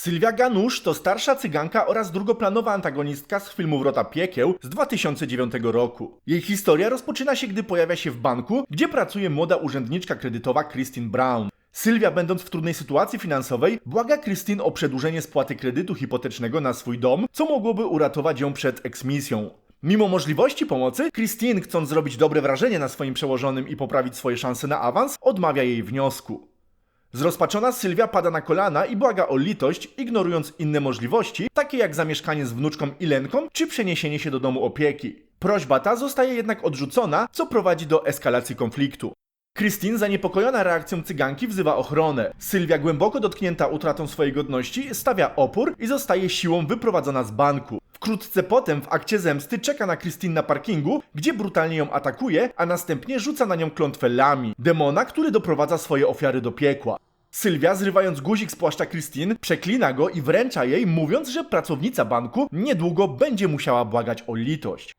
Sylwia Ganusz to starsza cyganka oraz drugoplanowa antagonistka z filmu Wrota Piekieł z 2009 roku. Jej historia rozpoczyna się, gdy pojawia się w banku, gdzie pracuje młoda urzędniczka kredytowa Christine Brown. Sylwia, będąc w trudnej sytuacji finansowej, błaga Christine o przedłużenie spłaty kredytu hipotecznego na swój dom, co mogłoby uratować ją przed eksmisją. Mimo możliwości pomocy, Christine, chcąc zrobić dobre wrażenie na swoim przełożonym i poprawić swoje szanse na awans, odmawia jej wniosku. Zrozpaczona Sylwia pada na kolana i błaga o litość, ignorując inne możliwości, takie jak zamieszkanie z wnuczką Ilenką czy przeniesienie się do domu opieki. Prośba ta zostaje jednak odrzucona, co prowadzi do eskalacji konfliktu. Christine, zaniepokojona reakcją cyganki, wzywa ochronę. Sylwia, głęboko dotknięta utratą swojej godności, stawia opór i zostaje siłą wyprowadzona z banku. Wkrótce potem w akcie zemsty czeka na Christine na parkingu, gdzie brutalnie ją atakuje, a następnie rzuca na nią klątwę Lami, demona, który doprowadza swoje ofiary do piekła. Sylwia, zrywając guzik z płaszcza Christine, przeklina go i wręcza jej, mówiąc, że pracownica banku niedługo będzie musiała błagać o litość.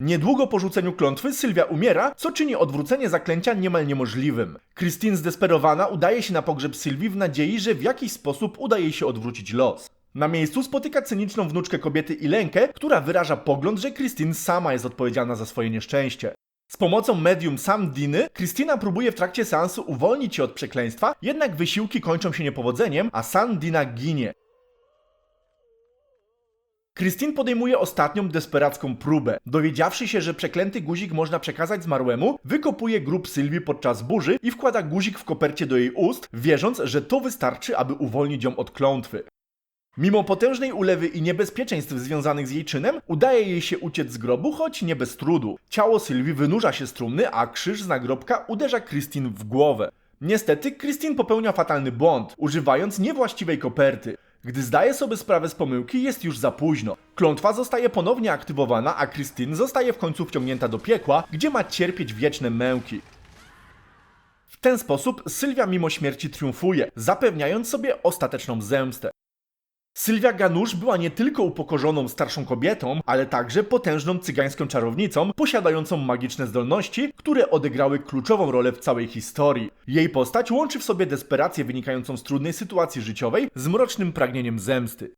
Niedługo po rzuceniu klątwy Sylwia umiera, co czyni odwrócenie zaklęcia niemal niemożliwym. Christine zdesperowana udaje się na pogrzeb Sylwii w nadziei, że w jakiś sposób uda jej się odwrócić los. Na miejscu spotyka cyniczną wnuczkę kobiety Ilenkę, która wyraża pogląd, że Christine sama jest odpowiedzialna za swoje nieszczęście. Z pomocą medium Sam Diny, Christina próbuje w trakcie seansu uwolnić się od przekleństwa, jednak wysiłki kończą się niepowodzeniem, a Sam Dina ginie. Christine podejmuje ostatnią desperacką próbę. Dowiedziawszy się, że przeklęty guzik można przekazać zmarłemu, wykopuje grób Sylwii podczas burzy i wkłada guzik w kopercie do jej ust, wierząc, że to wystarczy, aby uwolnić ją od klątwy. Mimo potężnej ulewy i niebezpieczeństw związanych z jej czynem, udaje jej się uciec z grobu, choć nie bez trudu. Ciało Sylwii wynurza się z trumny, a krzyż z nagrobka uderza Christine w głowę. Niestety, Christine popełnia fatalny błąd, używając niewłaściwej koperty. Gdy zdaje sobie sprawę z pomyłki, jest już za późno. Klątwa zostaje ponownie aktywowana, a Christine zostaje w końcu wciągnięta do piekła, gdzie ma cierpieć wieczne męki. W ten sposób Sylwia mimo śmierci triumfuje, zapewniając sobie ostateczną zemstę. Sylwia Ganusz była nie tylko upokorzoną starszą kobietą, ale także potężną cygańską czarownicą, posiadającą magiczne zdolności, które odegrały kluczową rolę w całej historii. Jej postać łączy w sobie desperację wynikającą z trudnej sytuacji życiowej z mrocznym pragnieniem zemsty.